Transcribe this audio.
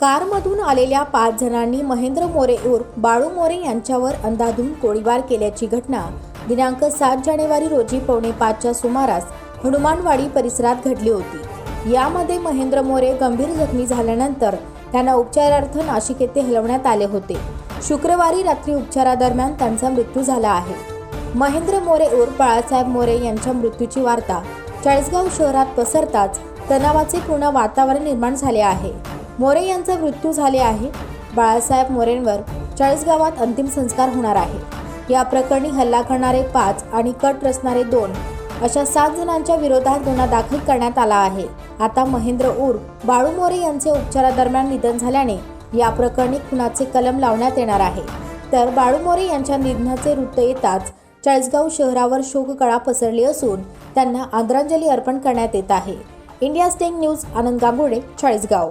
कारमधून आलेल्या पाच जणांनी महेंद्र मोरे उर्फ बाळू मोरे यांच्यावर अंधाधून गोळीबार केल्याची घटना. दिनांक सात जानेवारी रोजी पावणे पाचच्या सुमारास हनुमानवाडी परिसरात घडली होती. यामध्ये महेंद्र मोरे गंभीर जखमी झाल्यानंतर त्यांना उपचारार्थ नाशिक येथे हलवण्यात आले होते. शुक्रवारी रात्री उपचारादरम्यान त्यांचा मृत्यू झाला आहे. महेंद्र मोरे उर्फ बाळासाहेब मोरे यांच्या मृत्यूची वार्ता चाळीसगाव शहरात पसरताच तणावाचे पूर्ण वातावरण निर्माण झाले आहे. मोरे यांचा मृत्यू झाले आहे. बाळासाहेब मोरेंवर चाळीसगावात अंतिम संस्कार होणार आहे. या प्रकरणी हल्ला करणारे पाच आणि कट रचणारे दोन अशा सात जणांच्या विरोधात गुन्हा दाखल करण्यात आला आहे. आता महेंद्र ऊर बाळू मोरे यांचे उपचारादरम्यान निधन झाल्याने या प्रकरणी खुनाचे कलम लावण्यात येणार आहे. तर बाळू मोरे यांच्या निधनाचे वृत्त येताच चाळीसगाव शहरावर शोककळा पसरली असून त्यांना आदरांजली अर्पण करण्यात येत आहे. इंडिया स्टेंग न्यूज आनंद गांगुडे चाळीसगाव.